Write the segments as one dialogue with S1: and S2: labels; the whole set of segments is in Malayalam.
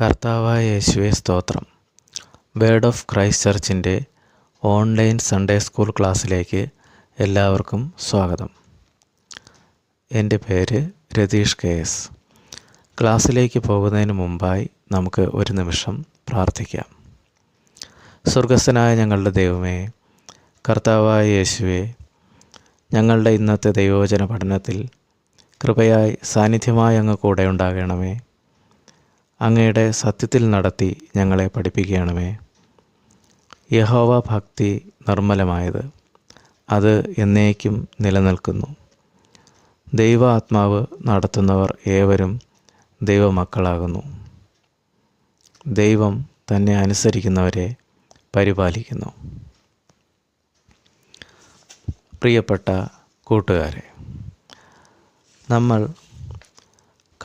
S1: കർത്താവായ യേശുവെ സ്തോത്രം. വേർഡ് ഓഫ് ക്രൈസ്റ്റ് ചർച്ചിന്റെ ഓൺലൈൻ സൺഡേ സ്കൂൾ ക്ലാസ്സിലേക്ക് എല്ലാവർക്കും സ്വാഗതം. എന്റെ പേര് രതീഷ് കെ എസ്. ക്ലാസ്സിലേക്ക് പോകുന്നതിന് മുമ്പായി നമുക്ക് ഒരു നിമിഷം പ്രാർത്ഥിക്കാം. സ്വർഗസ്ഥനായ ഞങ്ങളുടെ ദൈവമേ കർത്താവായ യേശുവെ ഞങ്ങളുടെ ഇന്നത്തെ ദൈവവചന പഠനത്തിൽ കൃപയായി സാന്നിധ്യമായി അങ്ങ് കൂടെ ഉണ്ടാകണമേ. അങ്ങയുടെ സത്യത്തിൽ നടത്തി ഞങ്ങളെ പഠിപ്പിക്കണമേ യഹോവ ഭക്തി നിർമ്മലമായത് അത് എന്നേക്കും നിലനിൽക്കുന്നു. ദൈവ ആത്മാവ് നടത്തുന്നവർ ഏവരും ദൈവമക്കളാകുന്നു. ദൈവം തന്നെ അനുസരിക്കുന്നവരെ പരിപാലിക്കുന്നു. പ്രിയപ്പെട്ട കൂട്ടുകാരെ നമ്മൾ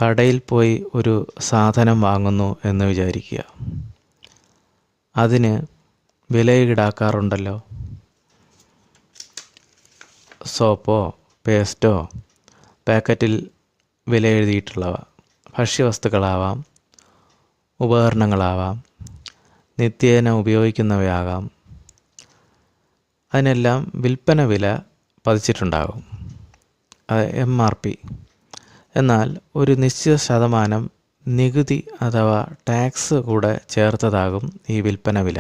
S1: കടയിൽ പോയി ഒരു സാധനം വാങ്ങുന്നു എന്ന് വിചാരിക്കുക. അതിന് വില ഈടാക്കാറുണ്ടല്ലോ. സോപ്പോ പേസ്റ്റോ പാക്കറ്റിൽ വില എഴുതിയിട്ടുള്ളവ. ഭക്ഷ്യവസ്തുക്കളാവാം ഉപകരണങ്ങളാവാം നിത്യേന ഉപയോഗിക്കുന്നവയാകാം. അതിനെല്ലാം വിൽപ്പന വില പതിച്ചിട്ടുണ്ടാകും. എം ആർ പി എന്നാൽ ഒരു നിശ്ചിത ശതമാനം നികുതി അഥവാ ടാക്സ് കൂടെ ചേർത്തതാകും ഈ വിൽപ്പന വില.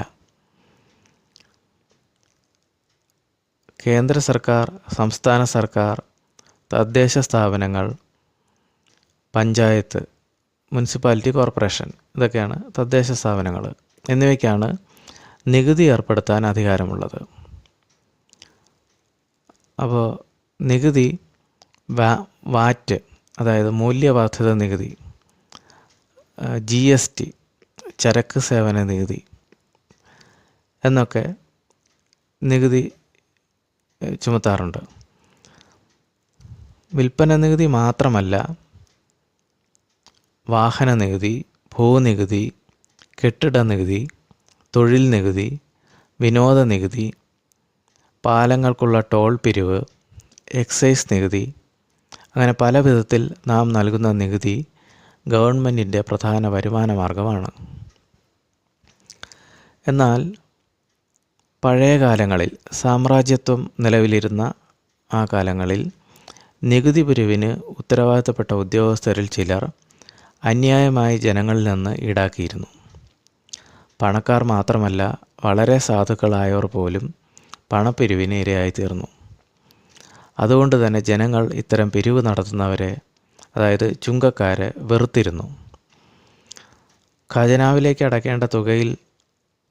S1: കേന്ദ്ര സർക്കാർ സംസ്ഥാന സർക്കാർ തദ്ദേശ സ്ഥാപനങ്ങൾ പഞ്ചായത്ത് മുനിസിപ്പാലിറ്റി കോർപ്പറേഷൻ ഇതൊക്കെയാണ് തദ്ദേശ സ്ഥാപനങ്ങൾ എന്നിവയ്ക്കാണ് നികുതി ഏർപ്പെടുത്താൻ അധികാരമുള്ളത്. അപ്പോൾ നികുതി വാറ്റ് അതായത് മൂല്യവർദ്ധിത നികുതി ജി എസ് ടി ചരക്ക് സേവന നികുതി എന്നൊക്കെ നികുതി ചുമത്താറുണ്ട്. വിൽപ്പന നികുതി മാത്രമല്ല വാഹന നികുതി ഭൂനികുതി കെട്ടിട നികുതി തൊഴിൽ നികുതി വിനോദ നികുതി പാലങ്ങൾക്കുള്ള ടോൾ പിരിവ് എക്സൈസ് നികുതി അങ്ങനെ പല വിധത്തിൽ നാം നൽകുന്ന നികുതി ഗവൺമെന്റിന്റെ പ്രധാന വരുമാന മാർഗമാണ്. എന്നാൽ പഴയ കാലങ്ങളിൽ സാമ്രാജ്യത്വം നിലവിലിരുന്ന ആ കാലങ്ങളിൽ നികുതി പിരിവിന് ഉത്തരവാദിത്തപ്പെട്ട ഉദ്യോഗസ്ഥരിൽ ചിലർ അന്യായമായി ജനങ്ങളിൽ നിന്ന് ഈടാക്കിയിരുന്നു. പണക്കാർ മാത്രമല്ല വളരെ സാധുക്കളായവർ പോലും പണപ്പിരിവിന് ഇരയായിത്തീർന്നു. അതുകൊണ്ട് തന്നെ ജനങ്ങൾ ഇത്തരം പിരിവ് നടത്തുന്നവരെ അതായത് ചുങ്കക്കാരെ വെറുത്തിരുന്നു. ഖജനാവിലേക്ക് അടക്കേണ്ട തുകയിൽ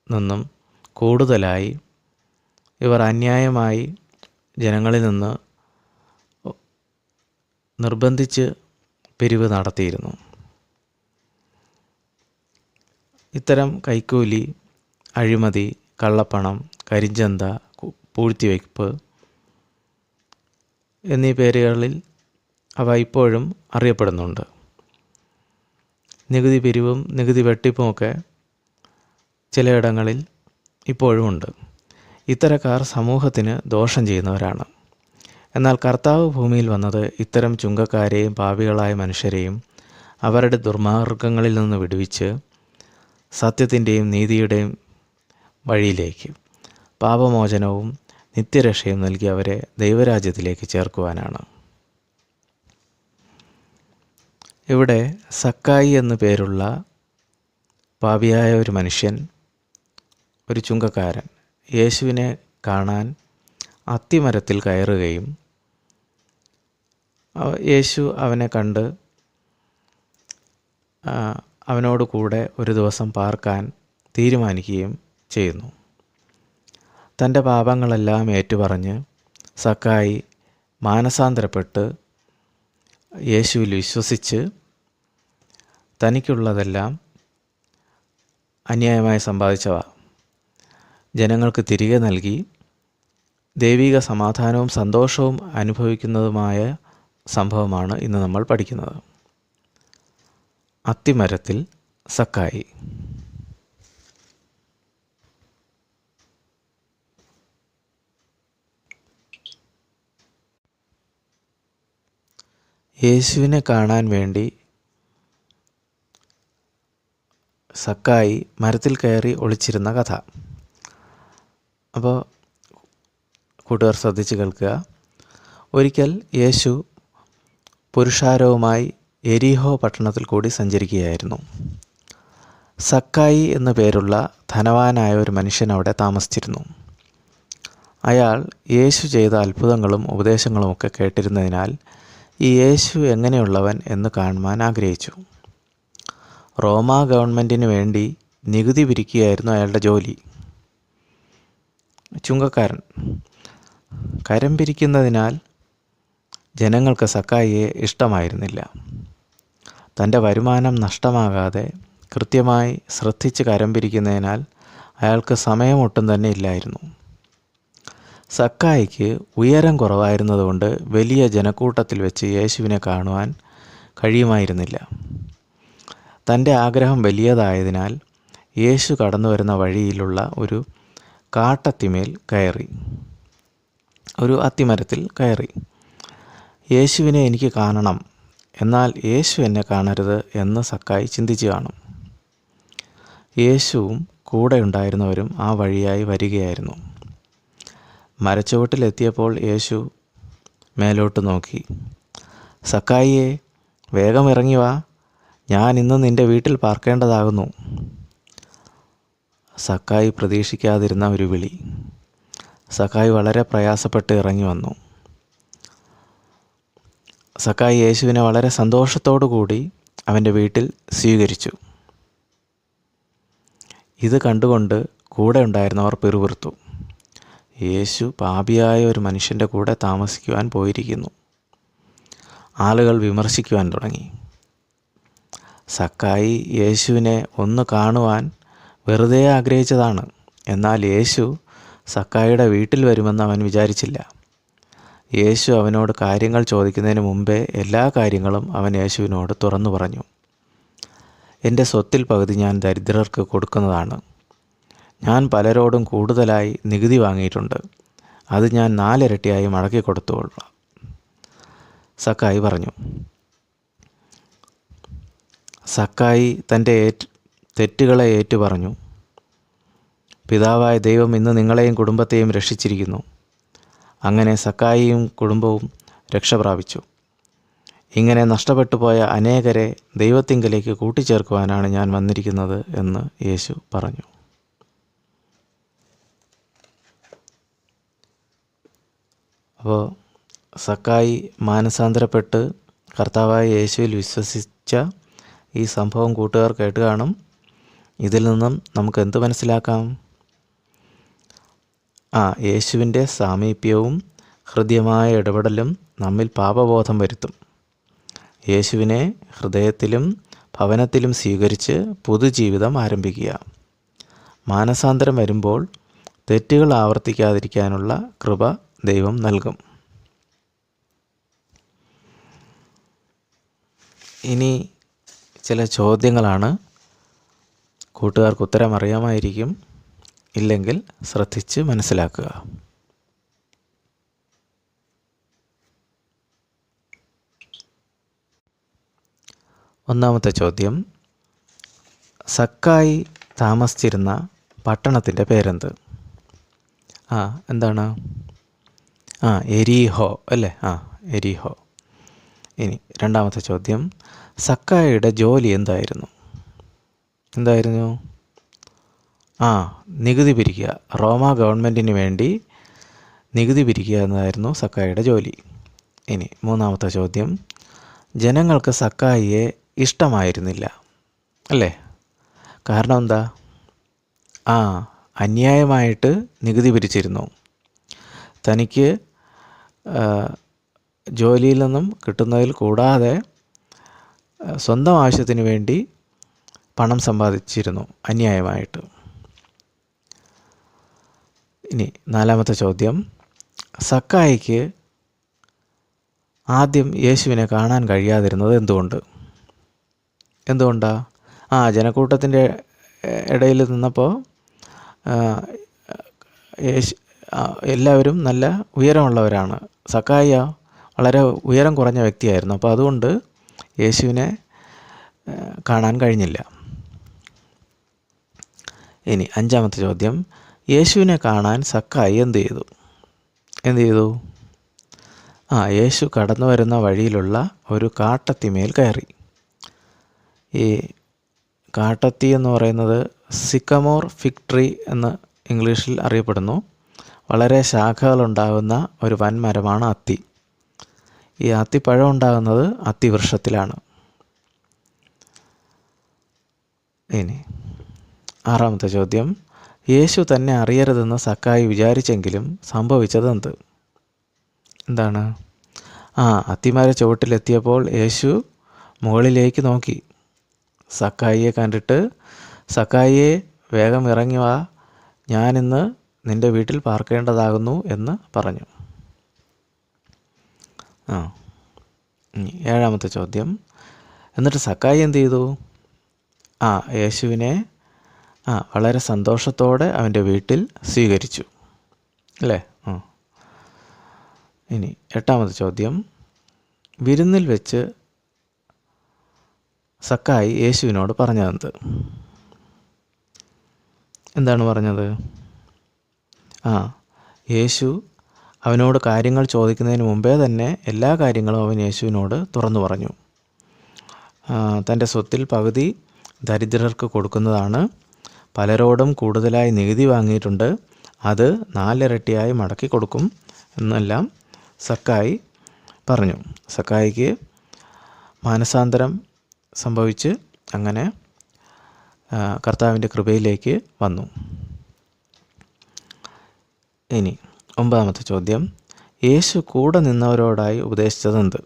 S1: നിന്നും കൂടുതലായി ഇവർ അന്യായമായി ജനങ്ങളിൽ നിന്ന് നിർബന്ധിച്ച് പിരിവ് നടത്തിയിരുന്നു. ഇത്തരം കൈക്കൂലി അഴിമതി കള്ളപ്പണം കരിഞ്ചന്ത പൂഴ്ത്തിവയ്പ്പ് എന്നീ പേരുകളിൽ അവ ഇപ്പോഴും അറിയപ്പെടുന്നുണ്ട്. നികുതി പിരിവും നികുതി വെട്ടിപ്പുമൊക്കെ ചിലയിടങ്ങളിൽ ഇപ്പോഴും ഉണ്ട്. ഇത്തരക്കാർ സമൂഹത്തിന് ദോഷം ചെയ്യുന്നവരാണ്. എന്നാൽ കർത്താവ് ഭൂമിയിൽ വന്നത് ഇത്തരം ചുങ്കക്കാരെയും പാപികളായ മനുഷ്യരെയും അവരുടെ ദുർമാർഗങ്ങളിൽ നിന്ന് വിടുവിച്ച് സത്യത്തിന്റെയും നീതിയുടെയും വഴിയിലേക്ക് പാപമോചനവും നിത്യരക്ഷയും നൽകി അവരെ ദൈവരാജ്യത്തിലേക്ക് ചേർക്കുവാനാണ്. ഇവിടെ സക്കായി എന്നു പേരുള്ള പാപിയായ ഒരു മനുഷ്യൻ ഒരു ചുങ്കക്കാരൻ യേശുവിനെ കാണാൻ അത്തിമരത്തിൽ കയറുകയും യേശു അവനെ കണ്ട് അവനോട് കൂടെ ഒരു ദിവസം പാർക്കാൻ തീരുമാനിക്കുകയും ചെയ്യുന്നു. തന്റെ പാപങ്ങളെല്ലാം ഏറ്റുപറഞ്ഞ് സക്കായി മാനസാന്തരപ്പെട്ട് യേശുവിൽ വിശ്വസിച്ച് തനിക്കുള്ളതെല്ലാം അന്യായമായി സമ്പാദിച്ചവ. ജനങ്ങൾക്ക് തിരികെ നൽകി ദൈവിക സമാധാനവും സന്തോഷവും അനുഭവിക്കുന്നതുമായ സംഭവമാണ് ഇന്ന് നമ്മൾ പഠിക്കുന്നത്. അത്തിമരത്തിൽ സക്കായി യേശുവിനെ കാണാൻ വേണ്ടി സക്കായി മരത്തിൽ കയറി ഒളിച്ചിരുന്ന കഥ. അപ്പോൾ കൂട്ടുകാർ ശ്രദ്ധിച്ച് കേൾക്കുക. ഒരിക്കൽ യേശു പുരുഷാരവുമായി എരിഹോ പട്ടണത്തിൽ കൂടി സഞ്ചരിക്കുകയായിരുന്നു. സക്കായി എന്നു പേരുള്ള ധനവാനായ ഒരു മനുഷ്യൻ അവിടെ താമസിച്ചിരുന്നു. അയാൾ യേശു ചെയ്ത അത്ഭുതങ്ങളും ഉപദേശങ്ങളും ഒക്കെ കേട്ടിരുന്നതിനാൽ യേശു എങ്ങനെയുള്ളവൻ എന്ന് കാണുവാൻ ആഗ്രഹിച്ചു. റോമാ ഗവൺമെന്റിന് വേണ്ടി നികുതി പിരിക്കുകയായിരുന്നു അയാളുടെ ജോലി. ചുങ്കക്കാരൻ. കരം പിരിക്കുന്നതിനാൽ ജനങ്ങൾക്ക് സക്കായിയെ ഇഷ്ടമായിരുന്നില്ല. തന്റെ വരുമാനം നഷ്ടമാകാതെ കൃത്യമായി ശ്രദ്ധിച്ച് കരം പിരിക്കുന്നതിനാൽ അയാൾക്ക് സമയമൊട്ടും തന്നെ ഇല്ലായിരുന്നു. സക്കായിക്ക് ഉയരം കുറവായിരുന്നതുകൊണ്ട് വലിയ ജനക്കൂട്ടത്തിൽ വെച്ച് യേശുവിനെ കാണുവാൻ കഴിയുമായിരുന്നില്ല. തന്റെ ആഗ്രഹം വലിയതായതിനാൽ യേശു കടന്നു വരുന്ന വഴിയിലുള്ള ഒരു കാട്ടത്തിമേൽ കയറി. ഒരു അത്തിമരത്തിൽ കയറി. യേശുവിനെ എനിക്ക് കാണണം എന്നാൽ യേശു എന്നെ കാണരുത് എന്ന് സക്കായി ചിന്തിച്ചു കാണും. യേശുവും കൂടെ ഉണ്ടായിരുന്നവരും ആ വഴിയായി വരികയായിരുന്നു. മരച്ചുവട്ടിലെത്തിയപ്പോൾ യേശു മേലോട്ട് നോക്കി. സക്കായിയെ വേഗം ഇറങ്ങി വാ. ഞാൻ ഇന്ന് നിന്റെ വീട്ടിൽ പാർക്കേണ്ടതാകുന്നു. സക്കായി പ്രതീക്ഷിക്കാതിരുന്ന ഒരു വിളി. സക്കായി വളരെ പ്രയാസപ്പെട്ട് ഇറങ്ങി വന്നു. സക്കായി യേശുവിനെ വളരെ സന്തോഷത്തോടു കൂടി അവന്റെ വീട്ടിൽ സ്വീകരിച്ചു. ഇത് കണ്ടുകൊണ്ട് കൂടെ ഉണ്ടായിരുന്നവർ പിറുപിറുത്തു. യേശു പാപിയായ ഒരു മനുഷ്യന്റെ കൂടെ താമസിക്കുവാൻ പോയിരിക്കുന്നു. ആളുകൾ വിമർശിക്കുവാൻ തുടങ്ങി. സക്കായി യേശുവിനെ ഒന്ന് കാണുവാൻ വെറുതെ ആഗ്രഹിച്ചതാണ്. എന്നാൽ യേശു സക്കായിയുടെ വീട്ടിൽ വരുമെന്ന് അവൻ വിചാരിച്ചില്ല. യേശു അവനോട് കാര്യങ്ങൾ ചോദിക്കുന്നതിന് മുമ്പേ എല്ലാ കാര്യങ്ങളും അവൻ യേശുവിനോട് തുറന്നു പറഞ്ഞു. എന്റെ സ്വത്തിൽ പകുതി ഞാൻ ദരിദ്രർക്ക് കൊടുക്കുന്നതാണ്. ഞാൻ പലരോടും കൂടുതലായി നികുതി വാങ്ങിയിട്ടുണ്ട്. അത് ഞാൻ നാലിരട്ടിയായി മടക്കി കൊടുത്തുകൊള്ളാം സക്കായി പറഞ്ഞു. സക്കായി തന്റെ തെറ്റുകളെ ഏറ്റു പറഞ്ഞു. പിതാവായ ദൈവം ഇന്ന് നിങ്ങളെയും കുടുംബത്തെയും രക്ഷിച്ചിരിക്കുന്നു. അങ്ങനെ സക്കായിയും കുടുംബവും രക്ഷ പ്രാപിച്ചു. ഇങ്ങനെ നഷ്ടപ്പെട്ടു പോയ അനേകരെ ദൈവത്തിങ്കലേക്ക് കൂട്ടിച്ചേർക്കുവാനാണ് ഞാൻ വന്നിരിക്കുന്നത് എന്ന് യേശു പറഞ്ഞു. അപ്പോൾ സക്കായി മാനസാന്തരപ്പെട്ട് കർത്താവായ യേശുവിൽ വിശ്വസിച്ച ഈ സംഭവം കൂട്ടുകാർ കേട്ട് കാണും. ഇതിൽ നിന്നും നമുക്ക് എന്ത് മനസ്സിലാക്കാം? ആ യേശുവിന്റെ സാമീപ്യവും ഹൃദ്യമായ ഇടപെടലും നമ്മിൽ പാപബോധം വരുത്തും. യേശുവിനെ ഹൃദയത്തിലും ഭവനത്തിലും സ്വീകരിച്ച് പുതുജീവിതം ആരംഭിക്കുക. മാനസാന്തരം വരുമ്പോൾ തെറ്റുകൾ ആവർത്തിക്കാതിരിക്കാനുള്ള കൃപ ദൈവം നൽകും. ഇനി ചില ചോദ്യങ്ങളാണ്. കൂട്ടുകാർക്ക് ഉത്തരം അറിയാമായിരിക്കും. ഇല്ലെങ്കിൽ ശ്രദ്ധിച്ച് മനസ്സിലാക്കുക. ഒന്നാമത്തെ ചോദ്യം. സക്കായി താമസിച്ചിരുന്ന പട്ടണത്തിന്റെ പേരെന്ത്? ആ എന്താണ്? ആ എരിഹോ അല്ലേ? ആ എരിഹോ. ഇനി രണ്ടാമത്തെ ചോദ്യം. സക്കായയുടെ ജോലി എന്തായിരുന്നു? എന്തായിരുന്നു? ആ നികുതി പിരിക്കുക. റോമ ഗവൺമെന്റിന് വേണ്ടി നികുതി പിരിക്കുക എന്നതായിരുന്നു സക്കായിയുടെ ജോലി. ഇനി മൂന്നാമത്തെ ചോദ്യം. ജനങ്ങൾക്ക് സക്കായിയെ ഇഷ്ടമായിരുന്നില്ല അല്ലേ? കാരണം എന്താ? ആ അന്യായമായിട്ട് നികുതി പിരിച്ചിരുന്നു. തനിക്ക് ജോലിയിൽ നിന്നും കിട്ടുന്നതിൽ കൂടാതെ സ്വന്തം ആവശ്യത്തിന് വേണ്ടി പണം സമ്പാദിച്ചിരുന്നു അന്യായമായിട്ട്. ഇനി നാലാമത്തെ ചോദ്യം. സക്കായിക്ക് ആദ്യം യേശുവിനെ കാണാൻ കഴിയാതിരുന്നത് എന്തുകൊണ്ട്? എന്തുകൊണ്ടാ? ആ ജനക്കൂട്ടത്തിന്റെ ഇടയിൽ നിന്നപ്പോൾ യേശു എല്ലാവരും നല്ല ഉയരമുള്ളവരാണ്. സക്കായ വളരെ ഉയരം കുറഞ്ഞ വ്യക്തിയായിരുന്നു. അപ്പോൾ അതുകൊണ്ട് യേശുവിനെ കാണാൻ കഴിഞ്ഞില്ല. ഇനി അഞ്ചാമത്തെ ചോദ്യം. യേശുവിനെ കാണാൻ സക്കായി എന്ത് ചെയ്തു? എന്ത് ചെയ്തു? ആ യേശു കടന്നു വരുന്ന വഴിയിലുള്ള ഒരു കാട്ടത്തിമേൽ കയറി. ഈ കാട്ടത്തി എന്ന് പറയുന്നത് സിക്കമോർ ഫിക്ട്രി എന്ന് ഇംഗ്ലീഷിൽ അറിയപ്പെടുന്നു. വളരെ ശാഖകളുണ്ടാകുന്ന ഒരു വൻമരമാണ് അത്തി. ഈ അത്തിപ്പഴം ഉണ്ടാകുന്നത് അത്തിവൃക്ഷത്തിലാണ്. ഇനി ആറാമത്തെ ചോദ്യം. യേശു തന്നെ അറിയരുതെന്ന് സക്കായി വിചാരിച്ചെങ്കിലും സംഭവിച്ചത് എന്ത് എന്താണ്? ആ അത്തിമാര ചുവട്ടിലെത്തിയപ്പോൾ യേശു മുകളിലേക്ക് നോക്കി. സക്കായിയെ കണ്ടിട്ട് സക്കായിയെ വേഗം ഇറങ്ങി ഞാനിന്ന് നിന്റെ വീട്ടിൽ പാർക്കേണ്ടതാകുന്നു എന്ന് പറഞ്ഞു. ആ ഏഴാമത്തെ ചോദ്യം. എന്നിട്ട് സക്കായി എന്ത് ചെയ്തു? ആ യേശുവിനെ ആ വളരെ സന്തോഷത്തോടെ അവന്റെ വീട്ടിൽ സ്വീകരിച്ചു. അല്ലേ? ആ. ഇനി എട്ടാമത്തെ ചോദ്യം. വിരുന്നിൽ വെച്ച് സക്കായി യേശുവിനോട് പറഞ്ഞതെന്ത്? എന്താണ് പറഞ്ഞത്? ആ യേശു അവനോട് കാര്യങ്ങൾ ചോദിക്കുന്നതിന് മുമ്പേ തന്നെ എല്ലാ കാര്യങ്ങളും അവൻ യേശുവിനോട് തുറന്നു പറഞ്ഞു. തന്റെ സ്വത്തിൽ പകുതി ദരിദ്രർക്ക് കൊടുക്കുന്നതാണ്. പലരോടും കൂടുതലായി നികുതി വാങ്ങിയിട്ടുണ്ട്. അത് നാലിരട്ടിയായി മടക്കി കൊടുക്കും എന്നെല്ലാം സക്കായി പറഞ്ഞു. സക്കായിക്ക് മാനസാന്തരം സംഭവിച്ച് അങ്ങനെ കർത്താവിന്റെ കൃപയിലേക്ക് വന്നു. ഇനി ഒമ്പതാമത്തെ ചോദ്യം. യേശു കൂടെ നിന്നവരോടായി ഉപദേശിച്ചതെന്ത്?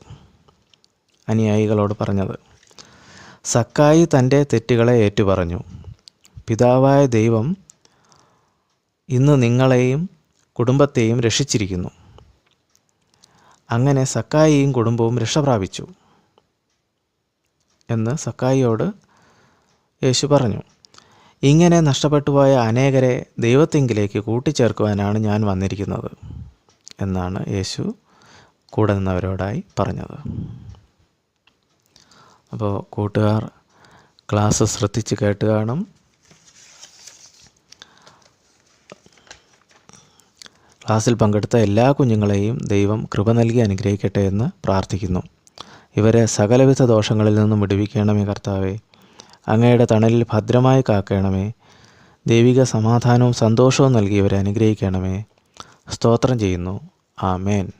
S1: അനുയായികളോട് പറഞ്ഞത്. സക്കായി തന്റെ തെറ്റുകളെ ഏറ്റുപറഞ്ഞു. പിതാവായ ദൈവം ഇന്ന് നിങ്ങളെയും കുടുംബത്തെയും രക്ഷിച്ചിരിക്കുന്നു. അങ്ങനെ സക്കായിയും കുടുംബവും രക്ഷ പ്രാപിച്ചു എന്ന് സക്കായിയോട് യേശു പറഞ്ഞു. ഇങ്ങനെ നഷ്ടപ്പെട്ടു പോയ അനേകരെ ദൈവത്തെങ്കിലേക്ക് കൂട്ടിച്ചേർക്കുവാനാണ് ഞാൻ വന്നിരിക്കുന്നത് എന്നാണ് യേശു കൂടെ നിന്നവരോടായി പറഞ്ഞത്. അപ്പോൾ കൂട്ടുകാർ ക്ലാസ് ശ്രദ്ധിച്ച് കേട്ട് കാണും. ക്ലാസ്സിൽ പങ്കെടുത്ത എല്ലാ കുഞ്ഞുങ്ങളെയും ദൈവം കൃപ നൽകി അനുഗ്രഹിക്കട്ടെ എന്ന് പ്രാർത്ഥിക്കുന്നു. ഇവരെ സകലവിധ ദോഷങ്ങളിൽ നിന്നും വിടുവിക്കണമേ കർത്താവേ. അങ്ങയുടെ തണലിൽ ഭദ്രമായി കാക്കണമേ. ദൈവിക സമാധാനവും സന്തോഷവും നൽകി ഇവരെ അനുഗ്രഹിക്കണമേ. സ്തോത്രം ചെയ്യുന്നു. ആമേൻ.